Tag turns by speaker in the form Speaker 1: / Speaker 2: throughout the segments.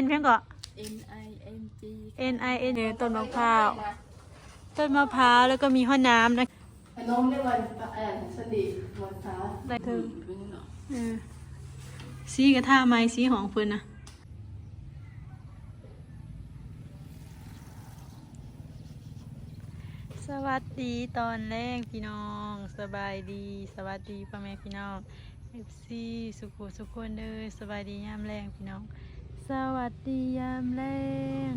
Speaker 1: N เพียงก็
Speaker 2: N I N G
Speaker 1: N I N ต้นมะพร้าว ต้นมะพร้าวแล้วก็มีห้องน้ำนะ
Speaker 3: ขนมได้วันเอ่อสนิทวันเช้า
Speaker 1: ได้เธอ
Speaker 2: พึ่งเนาะ
Speaker 1: เออสีกระทาไม้สีของเพิ่นนะสวัสดีตอนแรกพี่น้อง สบายดี สวัสดีพ่อแม่พี่น้องเอฟซีสุขุสุขคนเด้อสบายดียามแรงพี่น้อง สวัสดียามแรง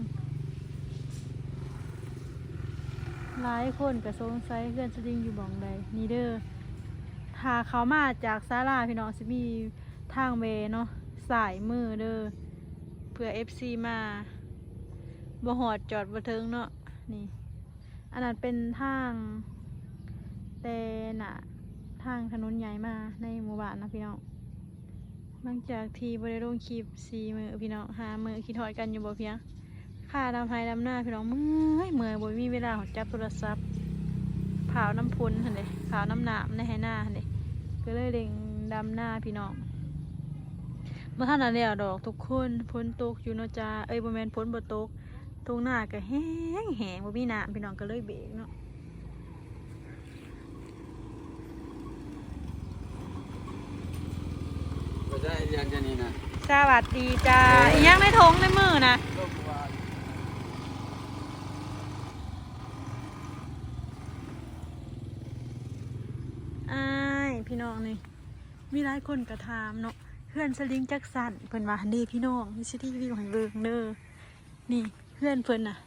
Speaker 1: หลายคนก็สงสัยเพื่อนสลิงอยู่บ่องใดนี่เด้อถ้าเขามาจากศาลาพี่น้องสิมีทางเวเนาะสายมือเด้อเพื่อ FC มาบ่หอดจอดบ่ถึงเนาะนี่ อันนั้นเป็นทางแต่น่ะ ทางถนนใหญ่มาในหมู่บ้านนะพี่น้อง หลังจากที่บ่ได้ลงคลิปสีมือพี่น้องหามือคิดฮอดกันอยู่บ่เพียงค่าดำไทยดำหน้าพี่น้องเมื่อยเมื่อยบ่มีเวลาของจับโทรศัพท์เผาวน้ำพุนเหั่นเด้เผาวน้ำหนามในไหหน้าเหั่นเด้ก็เลยเล็งดำหน้าพี่น้องเมื่อท่านนั้นแล้วดอกทุกคนพ้นตกอยู่นะจ้าเอ้ยบ่แมนพ้นบ่ตกตรงหน้าก็แห้งแห้งบ่มีน้ำพี่น้องก็เลยเบรกเนาะ
Speaker 4: ก็ ได้ยันจะนี่นะ
Speaker 1: สวัสดีจ้าอีหยังในท้องในมือนะ
Speaker 4: ก็ว่า
Speaker 1: อ้ายพี่น้องนี่มีหลายคนกระทามเนาะเพื่อนสลิงจักสันเพิ่นว่านี่พี่น้องนี่สิที่วิวให้เบิ่งเด้อนี่เพื่อนเพิ่นน่ะ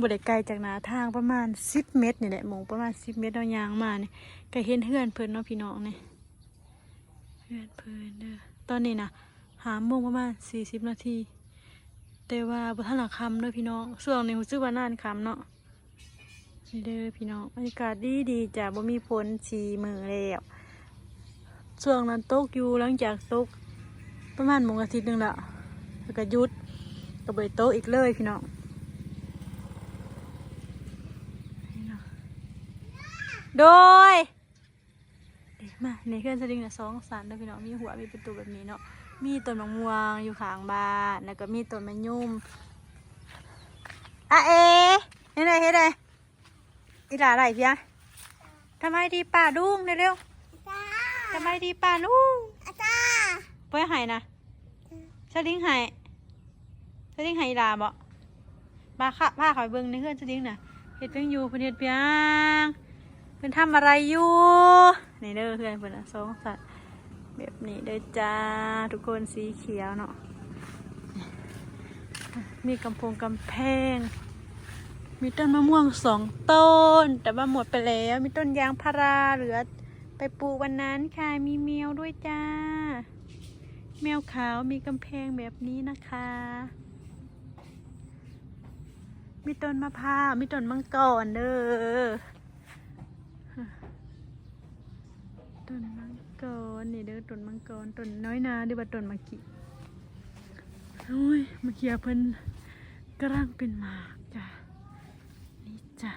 Speaker 1: บ่ได้ไกลจากหน้าทางประมาณ10เมตรนี่แหละหมองประมาณ10เมตรเอายางมานี่ก็เห็นเพื่อนเพิ่นเนาะพี่น้องนี่เพื่อนเพิ่นเด้อ ตอนนี้นะหาโมงประมาณ40นาที แต่ว่าบทันหลังคำด้อพี่น้องช่วงนี้รู้สึกว่านานคำเนาะนี่เด้อพี่น้องบรรยากาศดีดีจ้ะบ่มีฝนชีมือแล้วช่วงนั้นตกอยู่หลังจากตกประมาณมงอาทิตย์หนึงละแล้วก็ยุดก็ไปโตกอีกเลยพี่น้องนี่เนาะโดย มาในเครื่องสลิงเนี่ยสองสันเด้อพี่น้องมีหัวมีประตูแบบนี้เนาะมีต้นมะม่วงอยู่ข้างบ้านแล้วก็มีต้นมะยุ่มอะเอ๋เฮ็ดไดเฮ็ดไดอีหลาไหลเพียทำไมดีป่าดุ้งเร็วๆทำไมดีป่าดุ้งเพื่อหายนะสลิงหายสลิงหายอีหลาบ่มาค่ะผ้าขอยเบิ้งในเพื่อนสลิงน่ะเฮ็ดเพียงอยู่เพื่อนเฮ็ดเพียงเพื่อนทำอะไรอยู่นี่เด้อเพื่อนเพื่อนสองสัตว์แบบนี้เด้อจ้าทุกคนสีเขียวเนาะมีกำพงกำแพง มีต้นมะม่วงสองต้น แต่ว่าหมดไปแล้ว มีต้นยางพาราเหลือ ไปปลูกวันนั้นค่ะมีแมวด้วยจ้า แมวขาวมีกำแพงแบบนี้นะคะ มีต้นมะพร้าวมีต้นมังกรเด้อ ต้นมังกรนี่เด้อต้นมังกรต้นน้อยนาหรือว่าต้นมะกิโอ้ยมะเขียเพิ่นกำลังเป็นหมากจ้ะนี่จ้ะ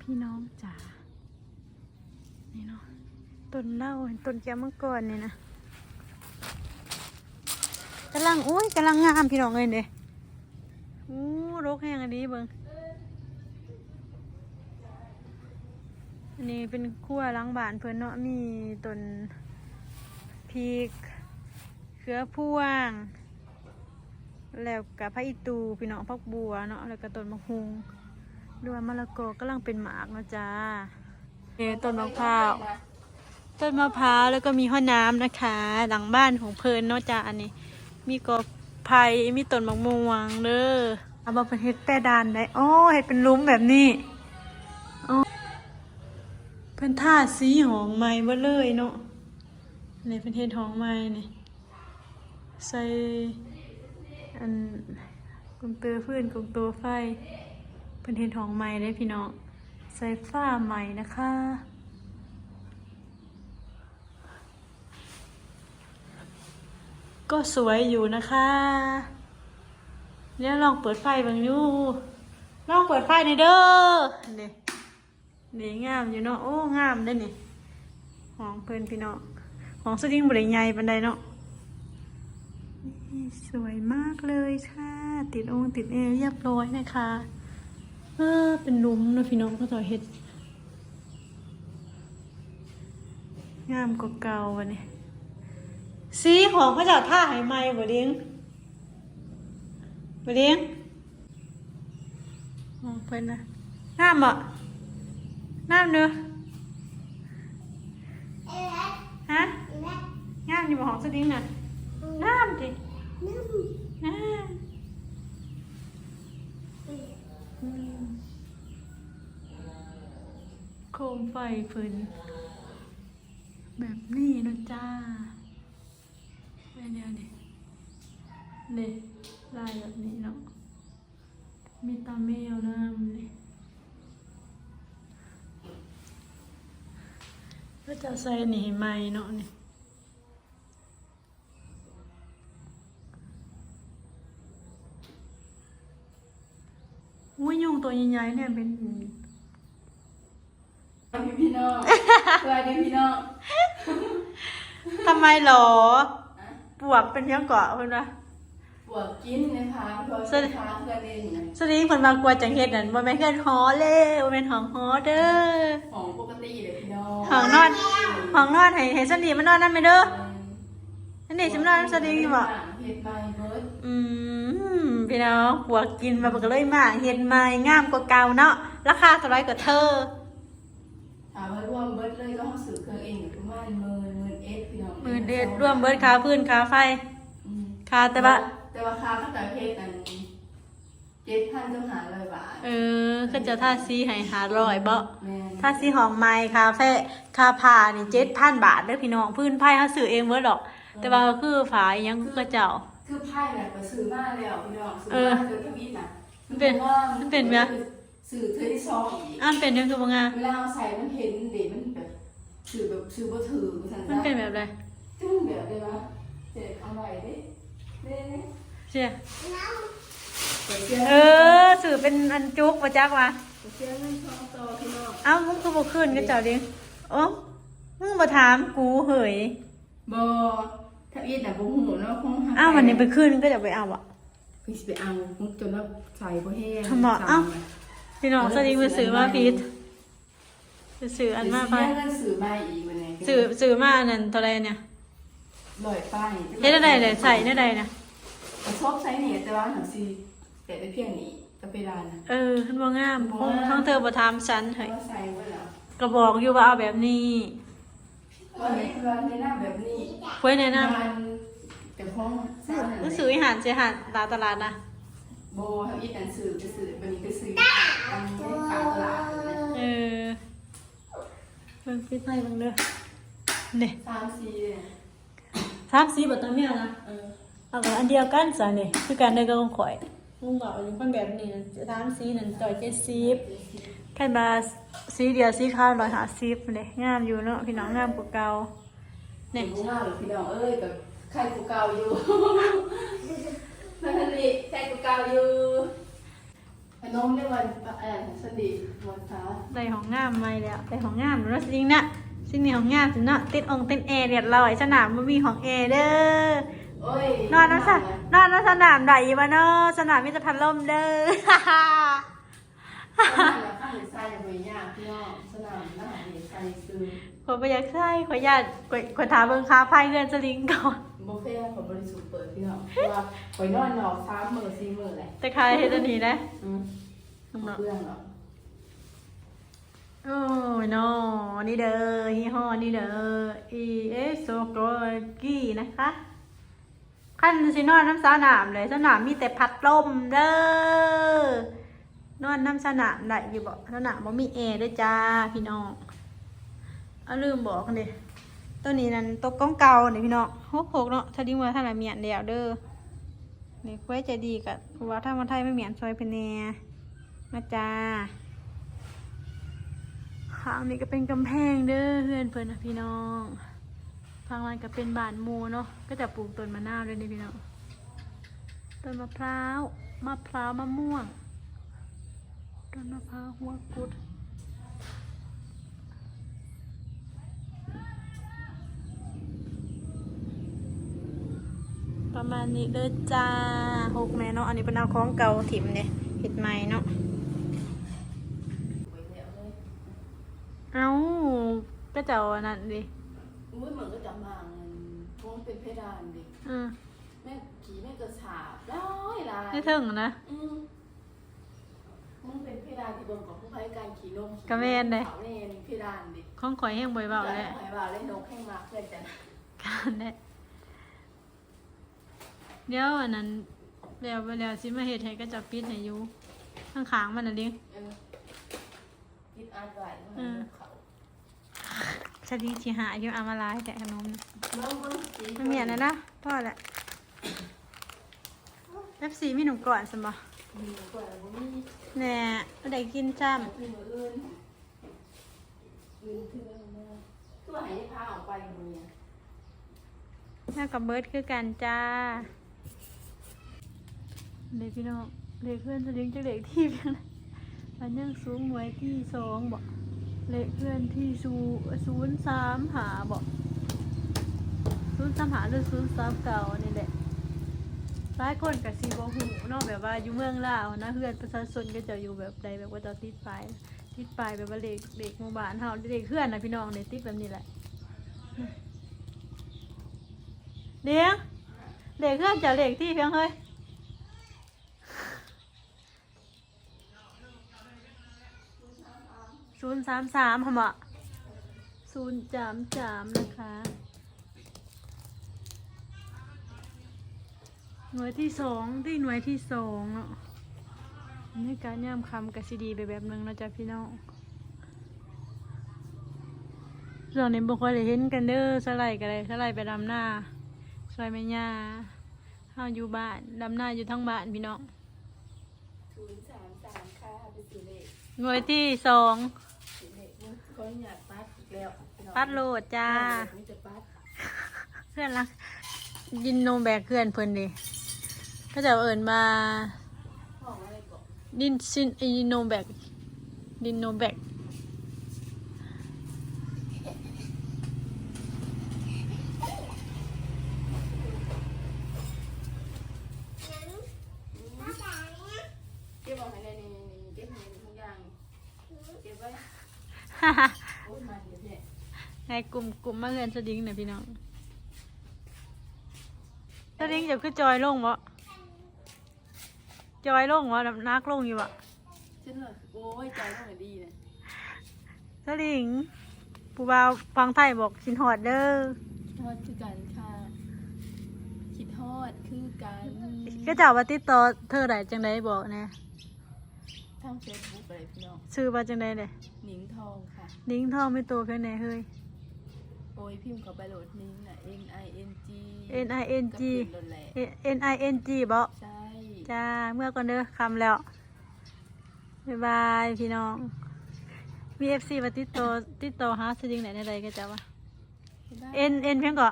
Speaker 1: พี่น้องจ๋านี่เนาะต้นเล้าเห็นต้นแก้วมังกรนี่นะกำลังอุ้ยกำลังงามพี่น้องเลยเด้อู้รกแห้งอันนี้เบิง นนี้เป็นขั้วล้างบานเพื่อนเนาะมีต้นพริกเขือพวง แล้วกับพระอิตูพี่น้องพักบัวเนาะแล้วก็ต้นมะฮุงด้วยมะละกอกำลังเป็นหมากเนาะจ้าเอ่ต้นมะพร้าวต้นมะพร้าวแล้วก็มีห้องน้ำนะคะ หลังบ้านของเพลินเนาะจ้าอันนี้ มีกอไผ่มีต้นมะม่วงเด้อเอามาเป็นเฮ็ดแต่ดานได้โอ้เฮ็ดเป็นลุ้มแบบนี้ พิ่นท่าสีหองใหม่เบ่เลยเนาะนี่เป็นเฮ็ดหองใหม่นี่ใส่อันกงเตอฟื้นกงตัวไฟเป็นเทนทองใหม่ได้พี่น้องใส่ฝ้าใหม่นะคะก็สวยอยู่นะคะ เนี่ยลองเปิดไฟบางอยู่ ลองเปิดไฟในเด้อนี่ นี่งามอยู่เนาะโอ้งามได้นี่ของเพิ่นพี่น้องของสดิ้งบริใหญ่ปันใดเนาะสวยมากเลยค่ะ ติดองค์ติดเอเรียบร้อยนะคะเออเป็นลุมนะพี่น้องก็ต่อเฮ็ดงามกว่าเก่าวันนี้สีของพระเจ้าท่าไหไหมบ่เลี้ยงบ่เลี้ยงมองเพิ่นนะงามบ่ะ งามเนอะฮะงามอยู่บ่ของสดิ้งน่ะงามดิงามอืมโคมไฟเพิ่นแบบนี้นะจ้าเป็นยังไงเนี่ยลายแบบนี้เนาะมีตาแมวน้ำเลย ก็จะใส่หนีไม้เนาะนี่อุ้ยยุงตัวใหญ่ๆเนี่ยเป็น
Speaker 3: สวัสดีพี่น้องสวัสดีพี่น้อง
Speaker 1: ทำไมหรอ ปวกเป็นยังเกาะเพิ่นวะ
Speaker 3: ปวดกินนะคะเพราะ
Speaker 1: สวัสดี
Speaker 3: ค้าเพื่อนเองนะ
Speaker 1: สลีเพิ่นมากลัวจังเฮ็ดนั่นบ่แม่นเฮ็ดหอเลยบ่แม่นหองหอเด้อ
Speaker 3: ของปกติเลยพี่น้อง
Speaker 1: ห้องนอนห้องนอนให้ให้สลีมานอนนำแม่เด้ออันนี้สิมานอนนำสลีอยู่บ่
Speaker 3: เฮ็ดใบเบิร์ด
Speaker 1: อืมพี่น้องปวกกินมาบ่ก็เลยมาเฮ็ดใหม่งามกว่าเก่าเนาะราคาเท่าไหร่ก็เธอ
Speaker 3: ถามว่ารวมเบิร์ดเลยก็เขาสื่อเครื่องเองอยู่ประมาณหมื่นหมื่นเอ็ดพี่น้อง
Speaker 1: มื้อเด็ดรวมเบิดค่าพื้นค่าไฟ
Speaker 3: อืม
Speaker 1: ค่าแต่ว่า
Speaker 3: แต่ว่าค่าตั้งแต่เพศนั้นเจ็ดพันจะหาร้อยบาท
Speaker 1: เออก็จะทาสีให้500บ่
Speaker 3: แม่น
Speaker 1: ถ้าสีหอมไม้คาเฟ่คาพานี่เจ็ดพันบาทเด้อพี่น้องพื้นไผ่เขาซื้อเองเบิดดอก แต่ว่าก็คือฝายยังคือกระเจ้า
Speaker 3: คือไพ่แบบซื้อมาแล้วพี่น้องซื้อ
Speaker 1: เออ
Speaker 3: มาจนทวิตน่ะ
Speaker 1: มันเป็น
Speaker 3: ว่า
Speaker 1: มันเป็นไหม
Speaker 3: สื่อเธอที่ซองอีก
Speaker 1: อ่านเป็นยังคือบ่งาม
Speaker 3: เวลาเอาใส่มันเห็นเด็มันแบบสื่อแบบสื่อบ่ถือสัน
Speaker 1: มันเป็นแบบไร
Speaker 3: จึ้งแบบเลยวะเด็ดเอาไว้ดิเด้ เนี่ย
Speaker 1: เชี่ย
Speaker 3: เปิดเสียง
Speaker 1: เออสื่อเป็นอันจุกบ่จักว่า
Speaker 3: เปิดเสียงเงินทองต่อพี่น้อง
Speaker 1: เอ้ามึงคือบ่ขึ้นกระเจ้าดิโอ้มึงบ่ถามกูเหย
Speaker 3: บอถ้าอีดน่ะบ่หูเนาะคงหา
Speaker 1: อ้าววันนี้ไปขึ้นก็จะไปเอาอะ
Speaker 3: คือสิไปเอาจนว่าใส่บ่แห้ง
Speaker 1: ทำไมเอ้าพี่น้องสลิงไปซื้อมาพีทไปซื้ออันมาไป
Speaker 3: เสียเงินซื้อมาอีกวันนี้
Speaker 1: ซื้อซื้อมาอันนั้นเท่าไรเนี่ย
Speaker 3: ลอยป้าย
Speaker 1: เฮ็ดได้เลยใส่ได้ใดนะ
Speaker 3: ชอบใช้เนี่ยแต่ว่าหนังซีแต่ได้เพียงนี้ก็ไปได้นะ
Speaker 1: เออมันบ่งามคงทั้งเธอบ่ถามฉันเฮ้ย
Speaker 3: ก็ใส่ไว้แล้ว
Speaker 1: ก็บอกอยู่ว่าเอาแบบนี้
Speaker 3: ว่าในว่าในหน้าแบบนี้
Speaker 1: ไว้แนะน
Speaker 3: มันแต่ห้องสามำ
Speaker 1: หนังสืออาหารเสียหารตามตลาดนะ
Speaker 3: โบทำอีหนังสือไปซื้อวันนี้ไปซื้ออันนี้ขายตลาดนะ
Speaker 1: เออเบิ่งฟิตไทยเบิ่งเด้อนี่
Speaker 3: สามสี่เลย
Speaker 1: สามสีบ่ต้องมีนะ
Speaker 3: เออ
Speaker 1: เอากันอันเดียวกันซะนี่คือการเดินกับของข่อยลุงบอกอยู่คนแบบนี้นะสามสีนั่นต่อย70คันบาสีเดียวสีขาว150นี่งามอยู่เนาะพี่น้องงามกว่าเก่า
Speaker 3: เนี่
Speaker 1: นี่
Speaker 3: ยว่าหรือพี่น้องเอ้ยกับใครกูเก่าอยู่นั่นนี่ใครกูเก่าอยู่ขนมในวันเออสนิทวันเช้า
Speaker 1: ได้ของงามใหม่แล้วได้ของงามแล้วจริงนะสิ่งนี้ของงามสิเนาะติดองค์ติดแอร์เรียบร้อยสนามบ่มีของแอร์เด้อ
Speaker 3: โอ้ย
Speaker 1: นอนนะสะนอนนะสนามใดบ่เนาะสนามมีแต่พัดลมเด้อ
Speaker 3: ข้างข้างใส่ยังไม่ยากพี่น้องสนามหน้าเนี่ยใส่ซื้อ
Speaker 1: ขอยบ่อยากใส่ขอยอยากขอยขอยถามเบิ่งค่าไฟเรือนสลิงก่อน
Speaker 3: บุฟเฟ่ต์ของบริสุทธิ์เปิดพี่น้องเพราะว่าคอยนอนนอนสามมื้อสี่มื้อแหละ
Speaker 1: แต่ใครเฮ็ดอันนี้นะ
Speaker 3: อืม
Speaker 1: เนาะ
Speaker 3: เรื่องเนาะ
Speaker 1: โอ้ยเนาะนี่เด้อยี่ห้อนี่เด้อ e s o g o g i นะคะ ขั้นสินอนน้ำสนามเลยสนามมีแต่พัดลมเด้อนอนน้ำสนามได้อยู่บ่สนามบ่มีแอร์ด้วยจ้าพี่น้องเอาลืมบอกกันดิตัวนี้นั่นตัวก้องเก่าเนี่ยพี่น้องหกหกเนาะถ้าดิ้งว่าถ้าละเมียนเดียวเด้อนี่ไว้ใจดีกับเพราะว่าถ้ามาไทยไม่เมียนซอยเพนแนมาจ้าข้างนี้ก็เป็นกำแพงเด้อเพื่อนเพื่อนนะพี่น้องางนั้นก็เป็นบานมูเนาะก็จะปลูกต้นมะนาวด้วยนี่พี่น้องต้นมะพร้าวมะพร้าวมะม่วงต้นมะพร้าวหัวกุดประมาณนี้เด้อจ้าหกแม่เนาะอันนี้เป็นเอาของเก่าถิ่มเนี่ยเห็ดใหม่เนาะ
Speaker 3: เอ้า
Speaker 1: ก็จ้าอันนั้นดิ
Speaker 3: อุ้ยเหมือนก็จะมาเงินพวงเป็นเพดานดิ
Speaker 1: อืม
Speaker 3: แม่ขี่แม่กระสาบร้อยลาย
Speaker 1: ไม่ถึงนะ
Speaker 3: อืมมึงเป็นเพดานที่เบนของผู้พายการขี่นมขี่
Speaker 1: กระเวนเลย
Speaker 3: เขาเนนเพดานดิ
Speaker 1: ของข่อยแห้งบ่อยเบา
Speaker 3: แล้
Speaker 1: แล้วว
Speaker 3: หอยบ่าวเล่นนกแข้งมาเพื่อนกัน
Speaker 1: การเนี่ยเดี๋ยวอันนั้นแล้วไปแล้วสิมาเฮ็ดให้ก็จะปิดให้อยู่ข้างขางๆมันน่ะดิ
Speaker 3: เออคิดอาร์ตไว้มัน
Speaker 1: อืม
Speaker 3: เขา
Speaker 1: สดีสิหาอยู่เอามาลายแต่ขนมน่ะ
Speaker 3: เบิ่งเบิ่งสี
Speaker 1: มันเมียนนะนะพ่อแหละเอฟซีมีหนุ่มก่อนสมบ่
Speaker 3: มีกว่าบ่มี
Speaker 1: แหน่ไม่ได้กินจ้
Speaker 3: มีมืออื่นอื่นคือเมื่อตัวหายพาออกไปมือำ
Speaker 1: แล้วกับเบิร์ดคือกันจ้าเด็กพี่น้องเด็กเพื่อนจะเลี้ยงจะเด็กที่เพียงไรมันยังสูงไว้ที่สองบ่ เล็กเพื่อนที่ศูศูนย์สามหาบ่ศูนย์สามหาหรือศูนย์สามเก่านี่แหละหลายคนกับซีบหูนอกแบบว่าอยู่เมืองลาวนะเพื่อนประชาชนก็จะอยู่แบบใดแบบว่าจะติดป้ายติดป้ายแบบว่าเด็กเด็กหมู่บ้านเฮาเด็กเพื่อนนะพี่น้องเด็กติดแบบนี้แหละเลี้ยงเด็กเพื่อนจะเด็กที่เพียงเฮ้ย ศูนย์สามสามหมะศูนย์สามสามนะคะหน่วยที่สองที่หน่วยที่สองเนาะในการย่ำคำกับซีดีไปแบบหนึงเนาะจ๊ะพี่น้องส่วนนี้บุคคลได้เห็นกันเด้อสไลด์กันเลยสไลด์ไปดำหน้าซอยแม่ย่าเฮาอยู่บ้านดำหน้าอยู่ทั้งบ้านพี่น้อง
Speaker 3: ศูนย์สามสามค่ะเป็นสีเลข
Speaker 1: หน่วยที่สอง
Speaker 3: สีเล ขมึงก็อยากปัดอีกแล้ว
Speaker 1: ปัดโหลดจ้า
Speaker 3: มีแต่ปัด
Speaker 1: เพื่อนรักยินโนแบกเพื่อนเพิ่นดิก็จะเอิญมา
Speaker 3: ห้องอะไรก่อน
Speaker 1: ดินซินอินโนแบกดินโนแบก
Speaker 3: เก็บเอาให้ในในเก็บให้ในทุกอย่างเก็บไว้โอ้ยมันเดี๋ยวเนี่ย
Speaker 1: ในกลุ่มกลุ่มมาเรียนสดิ้งเนี่ยพี่น้องสดิ้งจะคือจอยลงวะจอยลงวะน้ำนักลงอยู่วะ
Speaker 3: ฉันเลยโอ้ยใจต้องดีเลย
Speaker 1: สดิ้งผู้บ่าวฟังไทยบอกชินหอดเด้อ
Speaker 2: ทอดคือกันค่ะคิดทอดคือกัน
Speaker 1: ก็จะว่าติดต่อเธอได้จังไดบอกแน่
Speaker 2: ทางเฟซบุ๊กอะไรพี่น้อง
Speaker 1: ชื่อว่าจังไดเลย
Speaker 2: หนิงทองค่ะ
Speaker 1: ดิ้งทองไม่ตัวเพียงไหนเฮ้ย
Speaker 2: โอ้ยพิมพ์เขาไปโหลดนิ้งน่ะ N I N G
Speaker 1: N I N
Speaker 2: ก็
Speaker 1: G
Speaker 2: เป็นโหลดแหละ
Speaker 1: N I N G บอก
Speaker 2: ใช่
Speaker 1: จ้าเมื่อก่อนเด้อคำแล้วบ๊ายบายพี่น้องมีเอฟซีมาติดต่อติดต่อหาสดิ้งไหนในใดก็จะว่า N N เพียงก็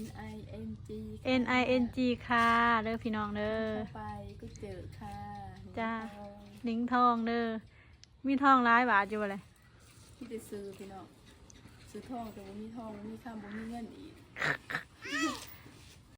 Speaker 2: N I N G
Speaker 1: N I N G ค่ะเด้อพี่น้องเด้อ
Speaker 2: เข้าไปก็เจอค่ะ
Speaker 1: จ้า
Speaker 2: หนิงทอง
Speaker 1: นิ้งทองเด้อมีทองร้ายบาทอยู่บ่เลย
Speaker 2: ที่ไปซื้อพี่น้อง ซื้อทองแต่ว่ามีทองบ่มีข้ามบ่มีเงินอีก